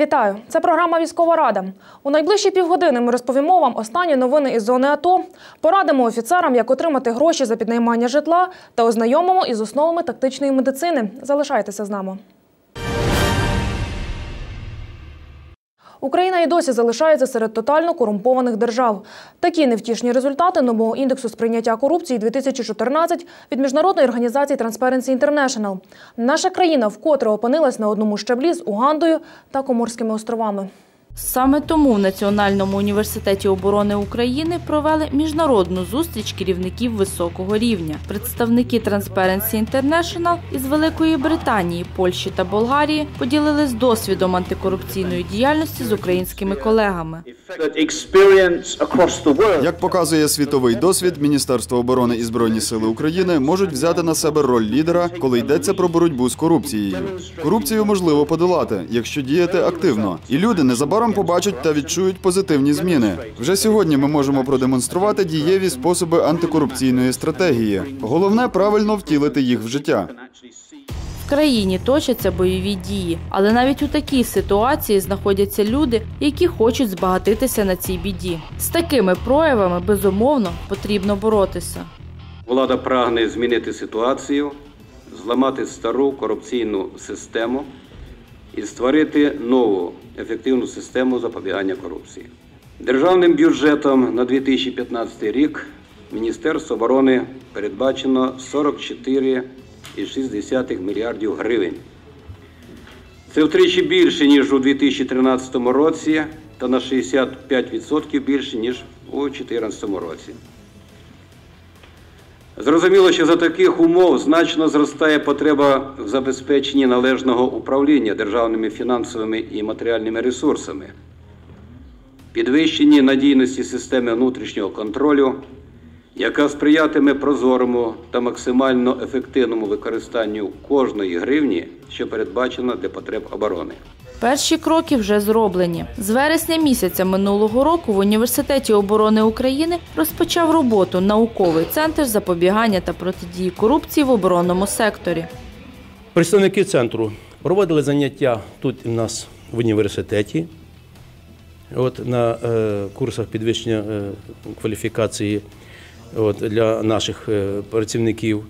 Вітаю! Це програма Військова Рада. У найближчі півгодини ми розповімо вам останні новини із зони АТО, порадимо офіцерам, як отримати гроші за піднаймання житла та ознайомимо із основами тактичної медицини. Залишайтеся з нами. Україна і досі залишається серед тотально корумпованих держав. Такі невтішні результати нового індексу сприйняття корупції 2014 від міжнародної організації Transparency International. Наша країна вкотре опинилась на одному щаблі з Угандою та Коморськими островами. Саме тому в Національному університеті оборони України провели міжнародну зустріч керівників високого рівня. Представники Transparency International із Великої Британії, Польщі та Болгарії поділились досвідом антикорупційної діяльності з українськими колегами. Як показує світовий досвід, Міністерство оборони і збройні сили України можуть взяти на себе роль лідера, коли йдеться про боротьбу з корупцією. Корупцію можливо подолати, якщо діяти активно, і люди незабаром побачать та відчують позитивні зміни. Вже сьогодні ми можемо продемонструвати дієві способи антикорупційної стратегії. Головне правильно втілити їх в життя. В країні точаться бойові дії, але навіть у такій ситуації знаходяться люди, які хочуть збагатитися на цій біді. З такими проявами безумовно потрібно боротися. Влада прагне змінити ситуацію, зламати стару корупційну систему і створити нову ефективну систему запобігання корупції. Державним бюджетом на 2015 рік Міністерство оборони передбачено 44,6 мільярдів гривень. Це втричі більше, ніж у 2013 році, та на 65% більше, ніж у 2014 році. Зрозуміло, що за таких умов значно зростає потреба в забезпеченні належного управління державними фінансовими і матеріальними ресурсами, підвищенні надійності системи внутрішнього контролю, яка сприятиме прозорому та максимально ефективному використанню кожної гривні, що передбачена для потреб оборони. Перші кроки вже зроблені. З вересня місяця минулого року в університеті оборони України розпочав роботу науковий центр запобігання та протидії корупції в оборонному секторі. Представники центру проводили заняття тут у нас в університеті, от, на е, курсах підвищення е, кваліфікації от, для наших е, працівників.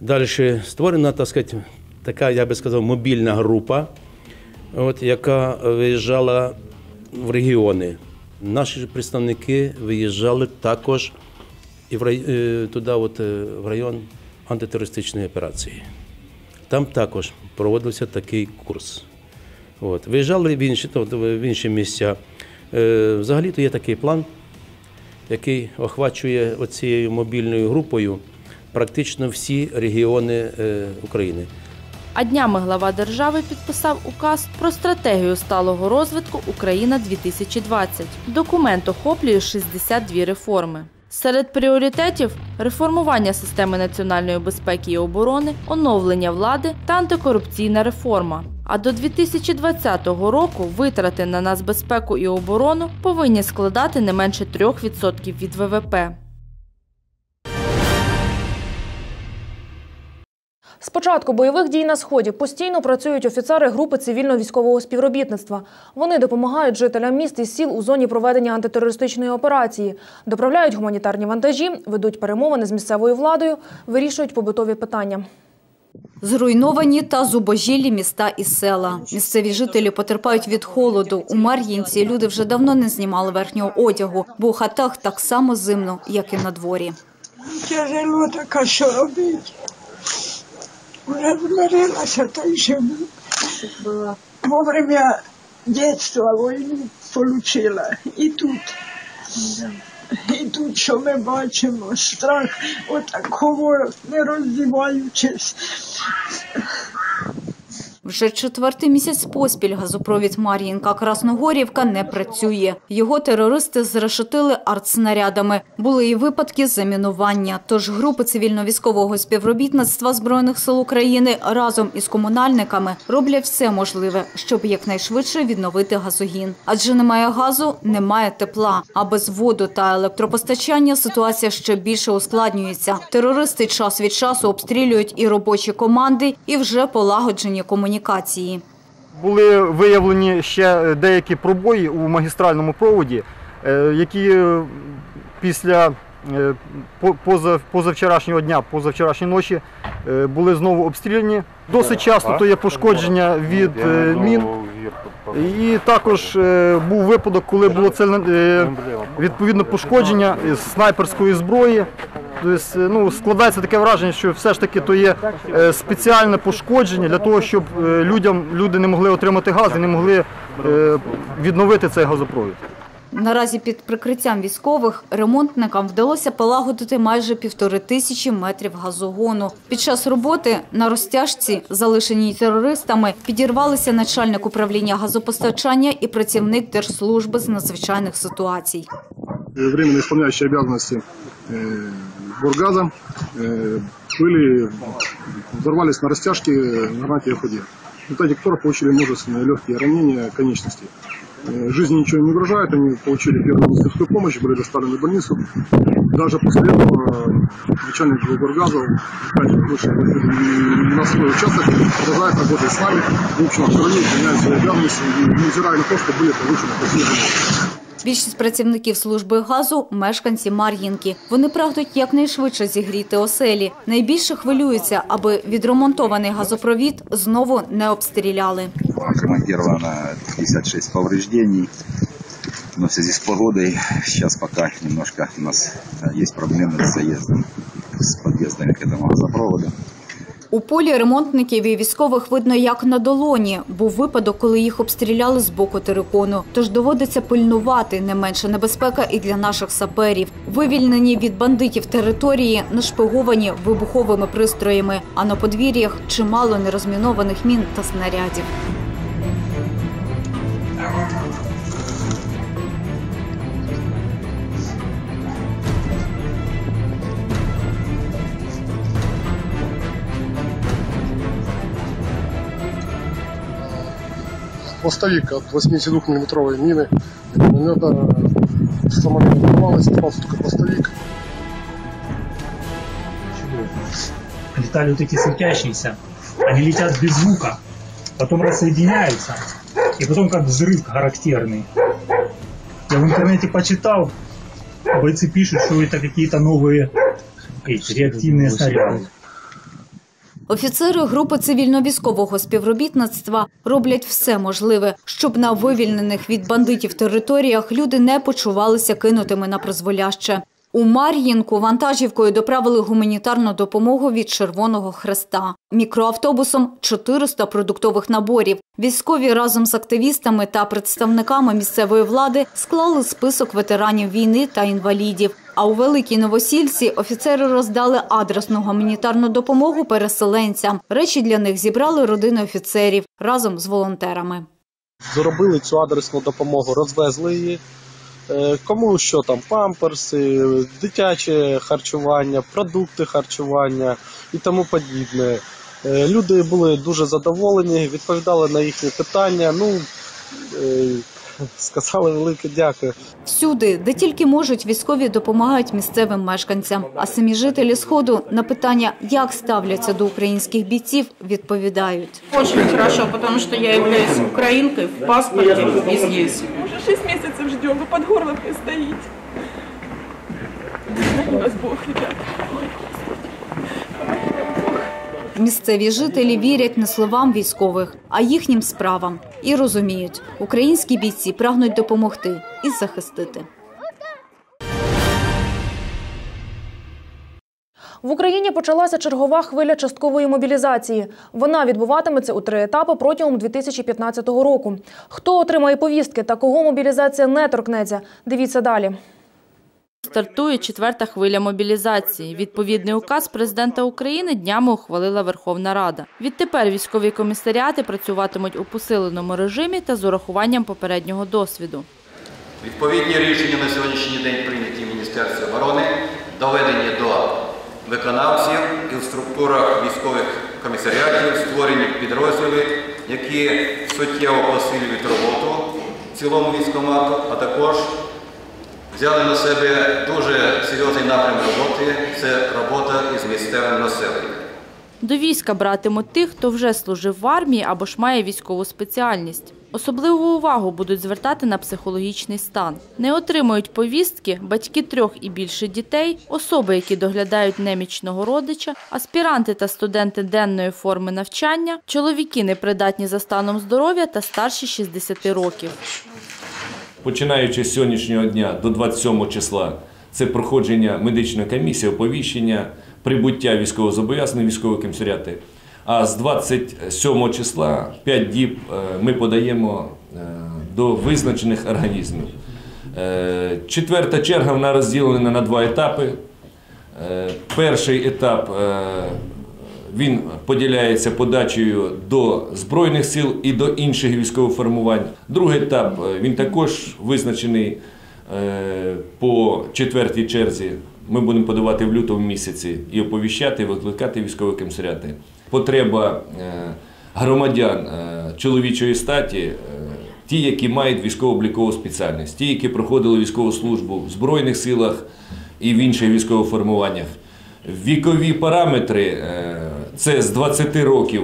Далі створена так сказати, така, я би сказав, мобільна група, от, яка виїжджала в регіони. Наші представники виїжджали також і в рай... е, туди, от, е, в район антитерористичної операції. Там також проводився такий курс. От. Виїжджали в інші, тобто в інші місця. Е, Взагалі-то є такий план, який охвачує оцією мобільною групою практично всі регіони е, України. А днями глава держави підписав указ про стратегію сталого розвитку Україна 2020. Документ охоплює 62 реформи. Серед пріоритетів реформування системи національної безпеки і оборони, оновлення влади та антикорупційна реформа. А до 2020 року витрати на нацбезпеку і оборону повинні складати не менше 3% від ВВП. З початку бойових дій на сході постійно працюють офіцери групи цивільно-військового співробітництва. Вони допомагають жителям міст і сіл у зоні проведення антитерористичної операції, доправляють гуманітарні вантажі, ведуть перемовини з місцевою владою, вирішують побутові питання. Зруйновані та зубожілі міста і села. Місцеві жителі потерпають від холоду. У Мар'їнці люди вже давно не знімали верхнього одягу, бо у хатах так само зимно, як і на дворі. Тяжело така, що робити. Вже вмирилася та й живу. Во время дитинства війну отримала. І тут. І тут, що ми бачимо, страх, отакого не роздіваючись. Вже четвертий місяць поспіль газопровід Мар'їнка Красногорівка не працює. Його терористи зрешетили артснарядами. Були і випадки замінування. Тож групи цивільно-військового співробітництва збройних сил України разом із комунальниками роблять все можливе, щоб якнайшвидше відновити газогін. Адже немає газу, немає тепла. А без воду та електропостачання ситуація ще більше ускладнюється. Терористи час від часу обстрілюють і робочі команди, і вже полагоджені комунікації. Були виявлені ще деякі пробої у магістральному проводі, е, які е, після е, позавчорашнього дня, позавчорашньої ночі е, були знову обстріляні. Досить часто то є пошкодження від е, мін. І також е, був випадок, коли було цельне, е, відповідно пошкодження з снайперської зброї. Тобто, ну, складається таке враження, що все ж таки то є е, спеціальне пошкодження для того, щоб е, людям люди не могли отримати газ і не могли відновити цей газопровід. Наразі під прикриттям військових ремонтникам вдалося полагодити майже півтори тисячі метрів газогону. Під час роботи на розтяжці, залишеній терористами, підірвалися начальник управління газопостачання і працівник Держслужби з надзвичайних ситуацій. временно исполняющие обязанности э, Бургаза э, были, взорвались на растяжке на гранате ОХД. В результате которых получили множественные легкие ранения конечностей. Э, Жизни ничего не угрожает, они получили первую медицинскую помощь, были доставлены в больницу. Даже после этого э, начальник Бургаза вышел на свой участок, продолжает работать с нами. В общем, стороне выполняет свои обязанности, невзирая на то, что были повышены посылки. Більшість працівників служби газу – мешканці Мар'їнки. Вони прагнуть якнайшвидше зігріти оселі. Найбільше хвилюються, аби відремонтований газопровід знову не обстріляли. отремонтировано 56 повреждений. Но в связи с погодой сейчас пока немножко у нас э, есть проблемы с заездом, с подъездами к этому газопроводу. У полі ремонтників і військових видно як на долоні. Був випадок, коли їх обстріляли з боку терикону. Тож доводиться пильнувати не менша небезпека і для наших саперів. Вивільнені від бандитів території, нашпиговані вибуховими пристроями, а на подвір'ях чимало нерозмінованих мін та снарядів. Хвостовик от 82-миллиметровой мины миномета самолет взорвалась, остался только хвостовик. летали вот эти светящиеся, они летят без звука, потом рассоединяются, и потом как взрыв характерный. Я в интернете почитал, бойцы пишут, что это какие-то новые эти, реактивные снаряды. Офіцери групи цивільно-військового співробітництва роблять все можливе, щоб на вивільнених від бандитів територіях люди не почувалися кинутими на призволяще. У Мар'їнку вантажівкою доправили гуманітарну допомогу від Червоного Хреста. Мікроавтобусом 400 продуктових наборів. Військові разом з активістами та представниками місцевої влади склали список ветеранів війни та інвалідів. А у Великій Новосільці офіцери роздали адресну гуманітарну допомогу переселенцям. Речі для них зібрали родини офіцерів разом з волонтерами. зробили цю адресну допомогу, розвезли її. Е, Кому що там, памперси, дитяче харчування, продукти харчування і тому подібне. Е, Люди були дуже задоволені, відповідали на їхні питання. Ну, е, сказали велике дякую. Всюди, де тільки можуть, військові допомагають місцевим мешканцям. А самі жителі Сходу на питання, як ставляться до українських бійців, відповідають. Очень хорошо, потому что я являюсь украинкой в паспорте и здесь. Уже шесть месяцев ждем, вы под горлом не стоите. Дай нас Бог, ребят. Місцеві жителі вірять не словам військових, а їхнім справам. І розуміють, українські бійці прагнуть допомогти і захистити. В Україні почалася чергова хвиля часткової мобілізації. Вона відбуватиметься у три етапи протягом 2015 року. Хто отримає повістки та кого мобілізація не торкнеться? Дивіться далі. Стартує четверта хвиля мобілізації. Відповідний указ президента України днями ухвалила Верховна Рада. Відтепер військові комісаріати працюватимуть у посиленому режимі та з урахуванням попереднього досвіду. Відповідні рішення на сьогоднішній день прийняті в Міністерстві оборони, доведені до виконавців і в структурах військових комісаріатів створені підрозділи, які суттєво посилюють роботу в цілому військомату, а також взяли на себе дуже серйозний напрям роботи це робота із місцевим населенням. До війська братимуть тих, хто вже служив в армії або ж має військову спеціальність. Особливу увагу будуть звертати на психологічний стан. Не отримують повістки батьки трьох і більше дітей, особи, які доглядають немічного родича, аспіранти та студенти денної форми навчання, чоловіки непридатні за станом здоров'я та старші 60 років. починаючи з сьогоднішнього дня до 27 числа, це проходження медичної комісії, оповіщення, прибуття військовозобов'язаних військові комісаріати. А з 27 числа 5 діб е, ми подаємо е, до визначених організмів. Е, Четверта черга вона розділена на два етапи. Перший етап він поділяється подачею до Збройних сил і до інших військових формувань. Другий етап він також визначений по четвертій черзі. Ми будемо подавати в лютому місяці і оповіщати, викликати військові комісаріати. Потреба е, громадян е, чоловічої статі, е, ті, які мають військово-облікову спеціальність, ті, які проходили військову службу в Збройних силах і в інших військових формуваннях. Вікові параметри це з 20 років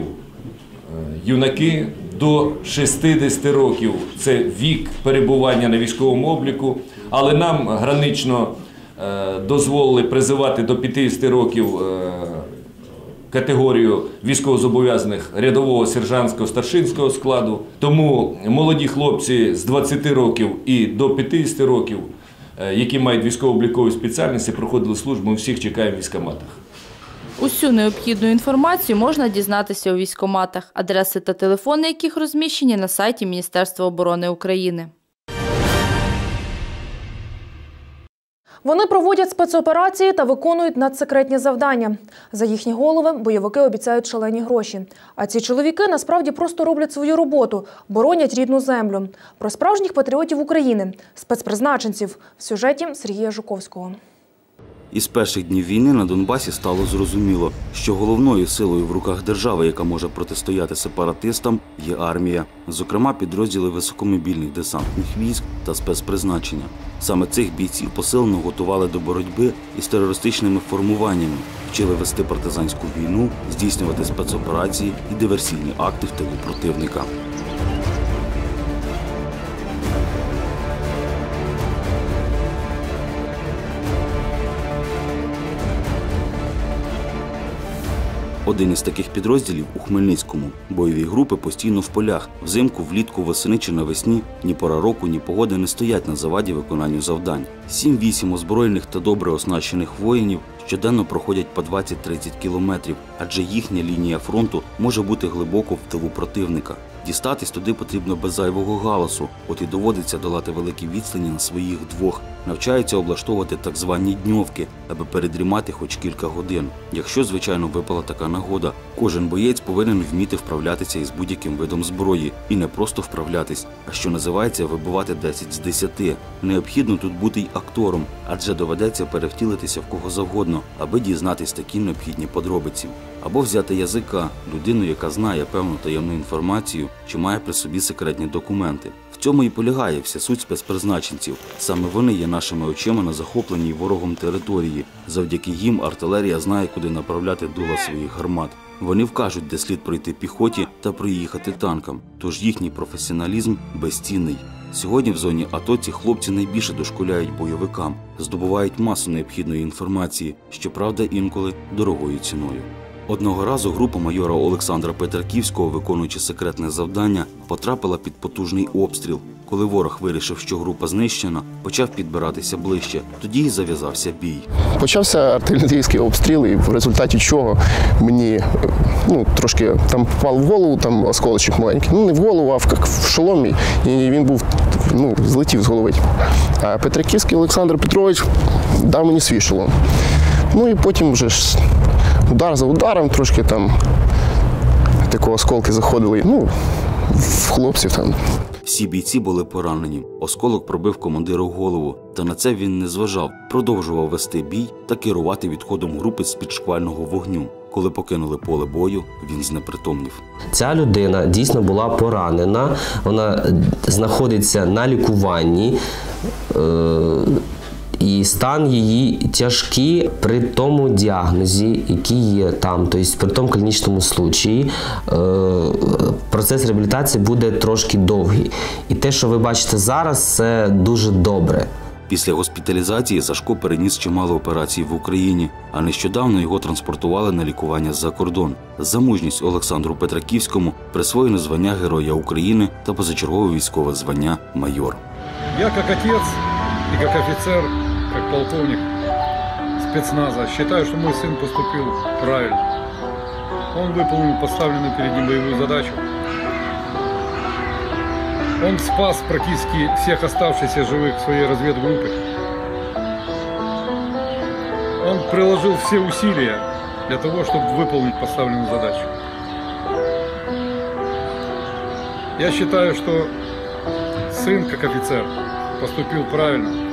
юнаки до 60 років це вік перебування на військовому обліку, але нам гранично дозволили призивати до 50 років категорію військовозобов'язаних рядового сержантського старшинського складу. Тому молоді хлопці з 20 років і до 50 років, е, які мають військово-облікові спеціальності, проходили службу, ми всіх чекаємо в військкоматах. Усю необхідну інформацію можна дізнатися у військоматах, адреси та телефони яких розміщені на сайті Міністерства оборони України. Вони проводять спецоперації та виконують надсекретні завдання. За їхні голови бойовики обіцяють шалені гроші. А ці чоловіки насправді просто роблять свою роботу, боронять рідну землю. Про справжніх патріотів України, спецпризначенців в сюжеті Сергія Жуковського. Із перших днів війни на Донбасі стало зрозуміло, що головною силою в руках держави, яка може протистояти сепаратистам, є армія, зокрема підрозділи високомобільних десантних військ та спецпризначення. Саме цих бійців посилено готували до боротьби із терористичними формуваннями, вчили вести партизанську війну, здійснювати спецоперації і диверсійні акти в тилу противника. Один із таких підрозділів у Хмельницькому. Бойові групи постійно в полях. Взимку, влітку, восени чи навесні ні пора року, ні погоди не стоять на заваді виконанню завдань. Сім-вісім озброєних та добре оснащених воїнів щоденно проходять по 20-30 кілометрів, адже їхня лінія фронту може бути глибоко в тилу противника. Дістатись туди потрібно без зайвого галасу, от і доводиться долати великі відстані на своїх двох. Навчаються облаштовувати так звані дньовки, аби передрімати хоч кілька годин. Якщо, звичайно, випала така нагода, кожен боєць повинен вміти вправлятися із будь-яким видом зброї. І не просто вправлятись, а що називається вибивати 10 з 10. Необхідно тут бути й актором, адже доведеться перевтілитися в кого завгодно, аби дізнатись такі необхідні подробиці. Або взяти язика, людину, яка знає певну таємну інформацію, чи має при собі секретні документи. В цьому і полягає вся суть спецпризначенців. Саме вони є нашими очима на захопленій ворогом території. Завдяки їм артилерія знає, куди направляти дула своїх гармат. Вони вкажуть, де слід пройти піхоті та проїхати танкам. Тож їхній професіоналізм безцінний. Сьогодні в зоні АТО ці хлопці найбільше дошкуляють бойовикам, здобувають масу необхідної інформації, щоправда, інколи дорогою ціною. Одного разу група майора Олександра Петраківського, виконуючи секретне завдання, потрапила під потужний обстріл. Коли ворог вирішив, що група знищена, почав підбиратися ближче. Тоді й зав'язався бій. Почався артилерійський обстріл, і в результаті чого мені е, ну, трошки там попав в голову, там осколочок маленький. Ну не в голову, а в, в шоломі. І він був ну, злетів з голови. А Петриківський Олександр Петрович дав мені свішило. Ну і потім вже ж удар за ударом, трошки там такого осколки заходили. Ну, в хлопців там. Всі бійці були поранені. Осколок пробив командиру голову, та на це він не зважав, продовжував вести бій та керувати відходом групи з-під шквального вогню. Коли покинули поле бою, він знепритомнів. Ця людина дійсно була поранена, вона знаходиться на лікуванні. Е- І стан її тяжкий при тому діагнозі, який є там, тобто при тому клінічному случаї, е, процес реабілітації буде трошки довгий. І те, що ви бачите зараз, це дуже добре. Після госпіталізації Сашко переніс чимало операцій в Україні, а нещодавно його транспортували на лікування за кордон. За мужність Олександру Петраківському присвоєно звання Героя України та позачергове військове звання майор. Я как отец и как офицер, как полковник спецназа считаю, что мой сын поступил правильно. Он выполнил поставленную перед ним боевую задачу. Он спас практически всех оставшихся живых в своей разведгруппе. Он приложил все усилия для того, чтобы выполнить поставленную задачу. Я считаю, что сын, как офицер, поступил правильно,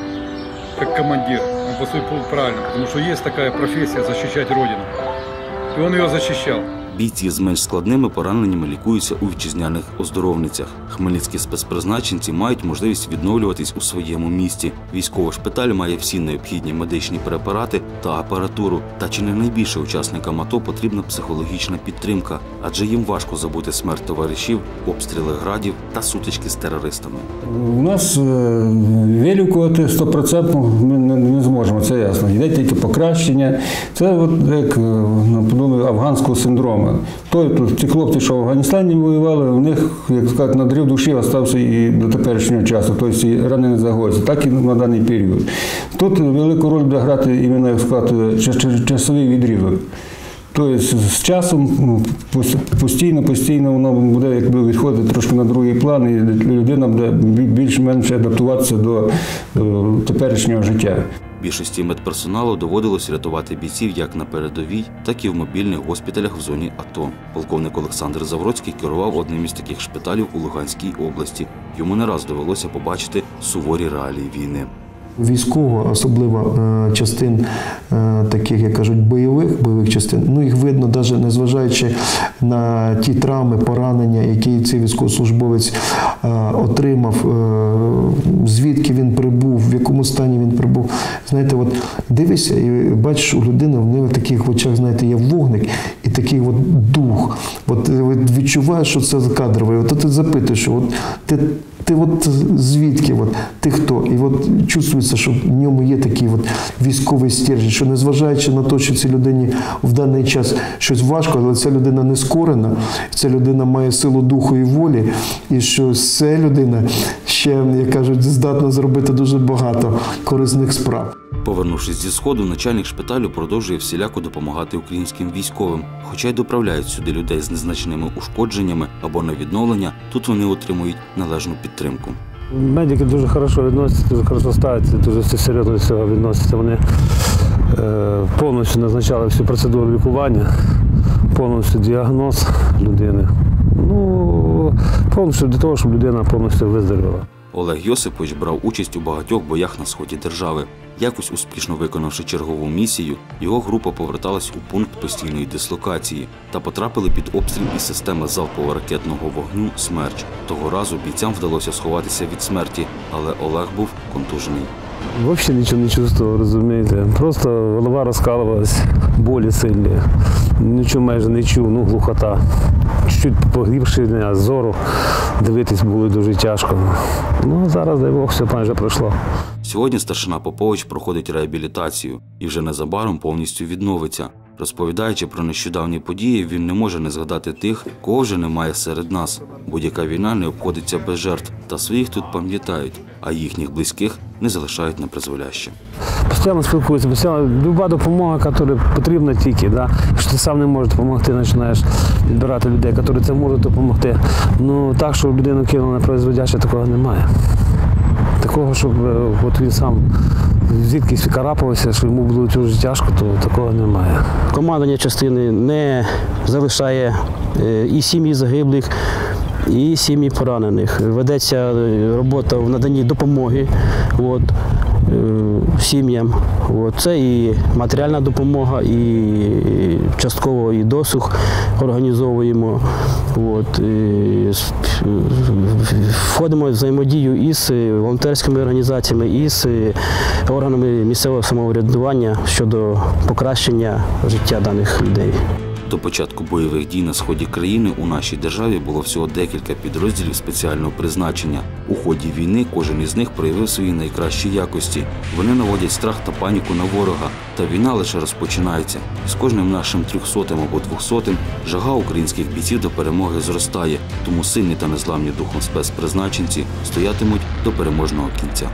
как командир. Он поступил правильно, потому что есть такая профессия защищать Родину. И он ее защищал. Бійці з менш складними пораненнями лікуються у вітчизняних оздоровницях. Хмельницькі спецпризначенці мають можливість відновлюватись у своєму місті. Військовий шпиталь має всі необхідні медичні препарати та апаратуру. Та чи не найбільше учасникам АТО потрібна психологічна підтримка, адже їм важко забути смерть товаришів, обстріли градів та сутички з терористами. У нас е, вилікувати 100% ми не, зможемо, це ясно. Йде тільки покращення. Це от як е, афганського синдрому. То, тут ці хлопці, що в Афганістані воювали, у них, як сказати, надрив душі остався і до теперішнього часу, тобто рани не загоюються, так і на даний період. Тут велику роль буде грати іменно, як сказати, час- час- часовий відрізок. Тобто з часом ну, постійно, постійно воно буде якби відходити трошки на другий план, і людина буде більш-менш адаптуватися до е, теперішнього життя. Більшості медперсоналу доводилось рятувати бійців як на передовій, так і в мобільних госпіталях в зоні АТО. Полковник Олександр Завроцький керував одним із таких шпиталів у Луганській області. Йому не раз довелося побачити суворі реалії війни. Військово, особливо е, частин е, таких, як кажуть, бойових бойових частин. Ну їх видно, навіть незважаючи на ті травми, поранення, які цей військовослужбовець е, отримав, звідки він прибув, в якому стані він прибув. Знаєте, от дивишся і бачиш у людини в неї в таких очах, знаєте, є вогник і такий от дух. Е, от відчуваєш, що це кадровий. От ти запитуєш, от ти. Ти от звідки, от, ти хто? І от чувствується, що в ньому є такий от військовий стержень, що незважаючи на те, що цій людині в даний час щось важко, але ця людина не скорена, ця людина має силу духу і волі, і що ця людина ще, як кажуть, здатна зробити дуже багато корисних справ. Повернувшись зі сходу, начальник шпиталю продовжує всіляко допомагати українським військовим. Хоча й доправляють сюди людей з незначними ушкодженнями або на відновлення, тут вони отримують належну підтримку. Медики дуже хорошо відносяться, дуже хорошо ставляться, дуже серйозно до цього відносяться. Вони е, повністю назначали всю процедуру лікування, повністю діагноз людини. Ну, повністю для того, щоб людина повністю виздоровіла. Олег Йосипович брав участь у багатьох боях на сході держави. Якось успішно виконавши чергову місію, його група поверталась у пункт постійної дислокації та потрапили під обстріл із системи залпового ракетного вогню Смерч. Того разу бійцям вдалося сховатися від смерті, але Олег був контужений. Взагалі нічого не чувствовал, розумієте. Просто голова розкалувалась, болі сильні. Нічого майже не чув, ну глухота. Чуть-чуть погіршення зору, дивитись було дуже тяжко. Ну, зараз, дай Бог, все майже пройшло. Сьогодні старшина Попович проходить реабілітацію і вже незабаром повністю відновиться. Розповідаючи про нещодавні події, він не може не згадати тих, кого вже немає серед нас. Будь-яка війна не обходиться без жертв, та своїх тут пам'ятають, а їхніх близьких не залишають на призволяще. Постійно спілкуюся, постійно люба допомога, яка потрібна тільки. Да? Якщо ти сам не можеш допомогти, починаєш відбирати людей, які це можуть допомогти. Ну так, що людину кинули на призводяще, такого немає. Такого, щоб е, от він сам звідкись карапався, що йому було дуже тяжко, то такого немає. Командування частини не залишає е, і сім'ї загиблих, і сім'ї поранених. Ведеться е, робота в наданні допомоги. От. Сім'ям. Це і матеріальна допомога, і частково і досуг організовуємо. Входимо в взаємодію із волонтерськими організаціями, і з органами місцевого самоврядування щодо покращення життя даних людей. До початку бойових дій на сході країни у нашій державі було всього декілька підрозділів спеціального призначення. У ході війни кожен із них проявив свої найкращі якості. Вони наводять страх та паніку на ворога. Та війна лише розпочинається. З кожним нашим трьохсотим або двохсотим жага українських бійців до перемоги зростає. Тому сильні та незламні духом спецпризначенці стоятимуть до переможного кінця.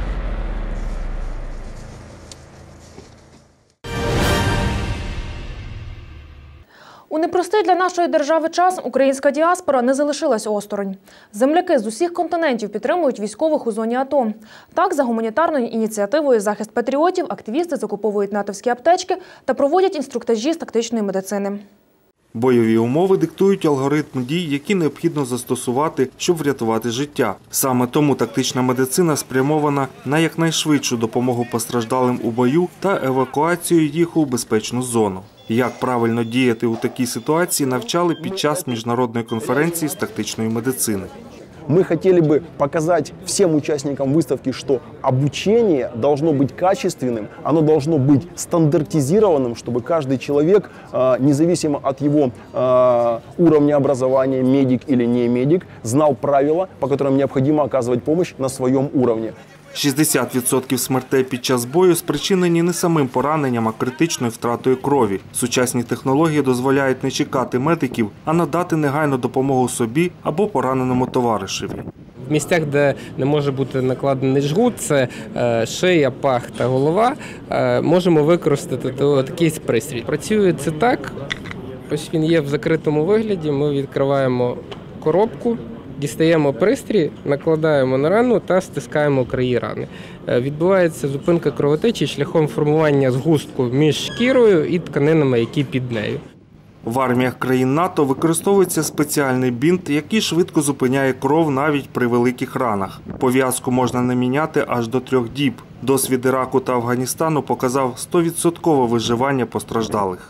Непростий для нашої держави час українська діаспора не залишилась осторонь. Земляки з усіх континентів підтримують військових у зоні АТО. Так, за гуманітарною ініціативою Захист патріотів активісти закуповують натовські аптечки та проводять інструктажі з тактичної медицини. Бойові умови диктують алгоритм дій, які необхідно застосувати, щоб врятувати життя. Саме тому тактична медицина спрямована на якнайшвидшу допомогу постраждалим у бою та евакуацію їх у безпечну зону. Як правильно діяти у такій ситуації, навчали під час міжнародної конференції з тактичної медицини. Мы хотели бы показать всем участникам выставки, что обучение должно быть качественным, оно должно быть стандартизированным, чтобы каждый человек, э, независимо от его э, уровня образования, медик или не медик, знал правила, по которым необходимо оказывать помощь на своем уровне. 60% смертей під час бою спричинені не самим пораненням, а критичною втратою крові. Сучасні технології дозволяють не чекати медиків, а надати негайну допомогу собі або пораненому товаришеві. В місцях, де не може бути накладений жгут, це е, шия, пах та голова, е, можемо використати такий пристрій. Працює це так. Ось він є в закритому вигляді. Ми відкриваємо коробку, дістаємо пристрій, накладаємо на рану та стискаємо краї рани. Е, Відбувається зупинка кровотечі шляхом формування згустку між шкірою і тканинами, які під нею. В арміях країн НАТО використовується спеціальний бінт, який швидко зупиняє кров навіть при великих ранах. Пов'язку можна не міняти аж до трьох діб. Досвід Іраку та Афганістану показав 100% виживання постраждалих.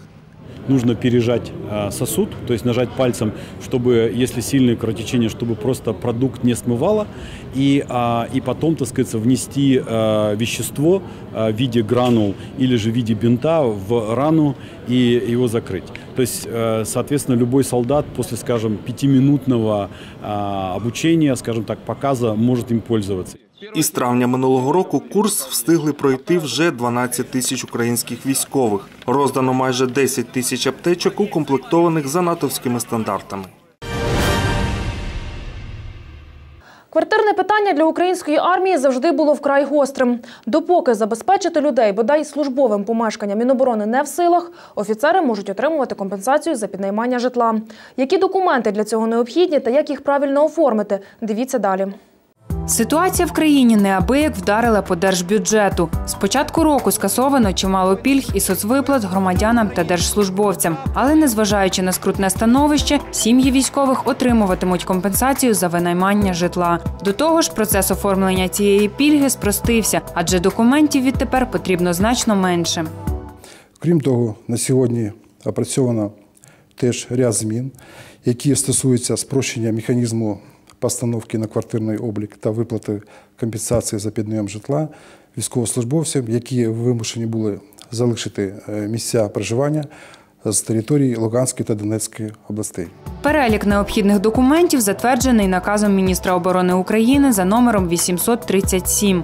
Нужно пережать а, сосуд, то есть нажать пальцем, чтобы, если сильное кровотечение, чтобы просто продукт не смывало, и, а, и потом, так сказать, внести а, вещество в виде гранул или же в виде бинта в рану и его закрыть. То есть, э, соответственно, любой солдат после, скажем, пятиминутного обучения, скажем так, показа может им пользоваться. Із травня минулого року курс встигли пройти вже 12 тисяч українських військових. Роздано майже 10 тисяч аптечок, укомплектованих за натовськими стандартами. Квартирне питання для української армії завжди було вкрай гострим. Допоки забезпечити людей бодай службовим помешканням Міноборони не в силах, офіцери можуть отримувати компенсацію за піднаймання житла. Які документи для цього необхідні та як їх правильно оформити? Дивіться далі. Ситуація в країні неабияк вдарила по держбюджету. З початку року скасовано чимало пільг і соцвиплат громадянам та держслужбовцям. Але незважаючи на скрутне становище, сім'ї військових отримуватимуть компенсацію за винаймання житла. До того ж, процес оформлення цієї пільги спростився, адже документів відтепер потрібно значно менше. Крім того, на сьогодні опрацьовано теж ряд змін, які стосуються спрощення механізму постановки на квартирний облік та виплати компенсації за піднайом житла військовослужбовцям, які вимушені були залишити е, місця проживання з території Луганської та Донецької областей. Перелік необхідних документів затверджений наказом міністра оборони України за номером 837.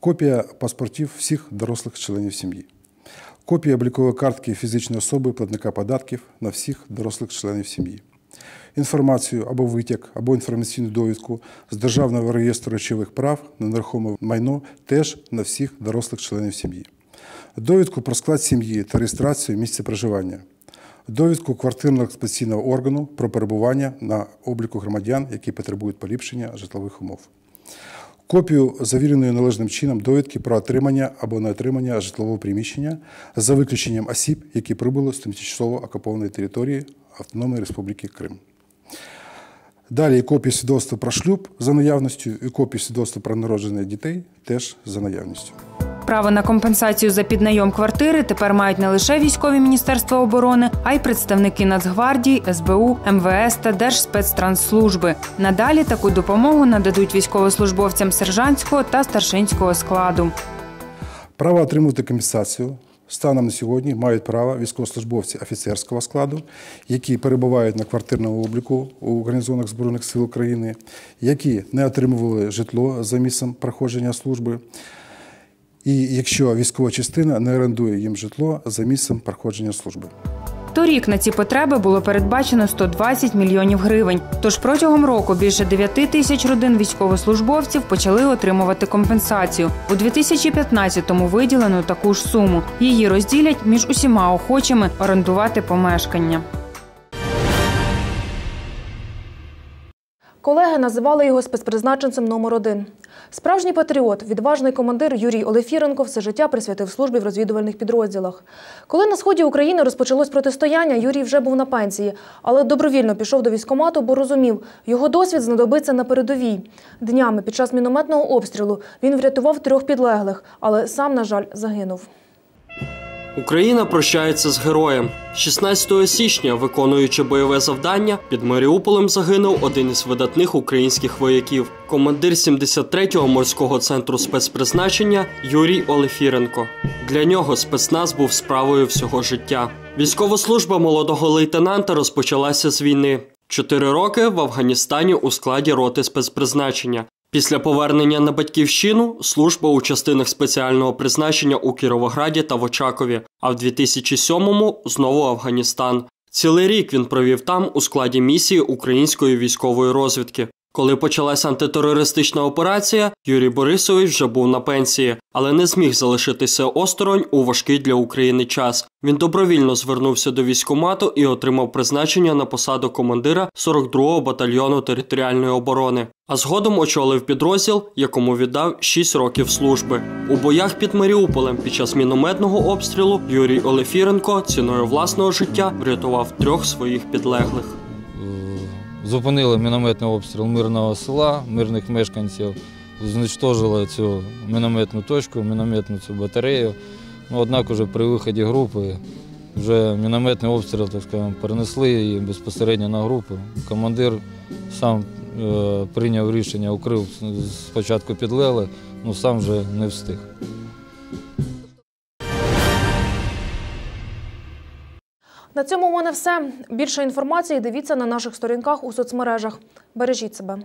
Копія паспортів всіх дорослих членів сім'ї. Копія облікової картки фізичної особи платника податків на всіх дорослих членів сім'ї. Інформацію або витяг, або інформаційну довідку з Державного реєстру речових прав на нерухоме майно теж на всіх дорослих членів сім'ї. Довідку про склад сім'ї та реєстрацію місця проживання. Довідку квартирного експеційного органу про перебування на обліку громадян, які потребують поліпшення житлових умов. Копію завіреної належним чином довідки про отримання або не отримання житлового приміщення за виключенням осіб, які прибули з тимчасово окупованої території Автономної Республіки Крим. Далі копії свідоцтва про шлюб за наявністю і копії свідоцтва про народження дітей теж за наявністю. Право на компенсацію за піднайом квартири тепер мають не лише військові Міністерства оборони, а й представники Нацгвардії, СБУ, МВС та Держспецтрансслужби. Надалі таку допомогу нададуть військовослужбовцям сержантського та старшинського складу. Право отримувати компенсацію станом на сьогодні мають право військовослужбовці офіцерського складу, які перебувають на квартирному обліку у гарнізонах Збройних сил України, які не отримували житло за місцем проходження служби, і якщо військова частина не орендує їм житло за місцем проходження служби. Торік на ці потреби було передбачено 120 мільйонів гривень. Тож протягом року більше 9 тисяч родин військовослужбовців почали отримувати компенсацію. У 2015-му виділено таку ж суму. Її розділять між усіма охочими орендувати помешкання. Колеги називали його спецпризначенцем номер один. Справжній патріот, відважний командир Юрій Олефіренко все життя присвятив службі в розвідувальних підрозділах. Коли на сході України розпочалось протистояння, Юрій вже був на пенсії, але добровільно пішов до військкомату, бо розумів, його досвід знадобиться на передовій. Днями під час мінометного обстрілу він врятував трьох підлеглих, але сам, на жаль, загинув. Україна прощається з героєм. 16 січня, виконуючи бойове завдання, під Маріуполем загинув один із видатних українських вояків, командир 73-го морського центру спецпризначення Юрій Олефіренко. Для нього спецназ був справою всього життя. Військова служба молодого лейтенанта розпочалася з війни. Чотири роки в Афганістані у складі роти спецпризначення. Після повернення на батьківщину служба у частинах спеціального призначення у Кіровограді та в Очакові, а в 2007-му знову Афганістан. Цілий рік він провів там у складі місії української військової розвідки. Коли почалася антитерористична операція, Юрій Борисович вже був на пенсії, але не зміг залишитися осторонь у важкий для України час. Він добровільно звернувся до військкомату і отримав призначення на посаду командира 42-го батальйону територіальної оборони. А згодом очолив підрозділ, якому віддав 6 років служби. У боях під Маріуполем під час мінометного обстрілу Юрій Олефіренко ціною власного життя врятував трьох своїх підлеглих. Зупинили мінометний обстріл мирного села, мирних мешканців, знищили цю мінометну точку, мінометну цю батарею. Ну, Однак уже при виході групи вже мінометний обстріл так скажемо, перенесли її безпосередньо на групу. Командир сам е, прийняв рішення, укрив спочатку підлели, ну сам вже не встиг. На цьому у мене все. Більше інформації дивіться на наших сторінках у соцмережах. Бережіть себе.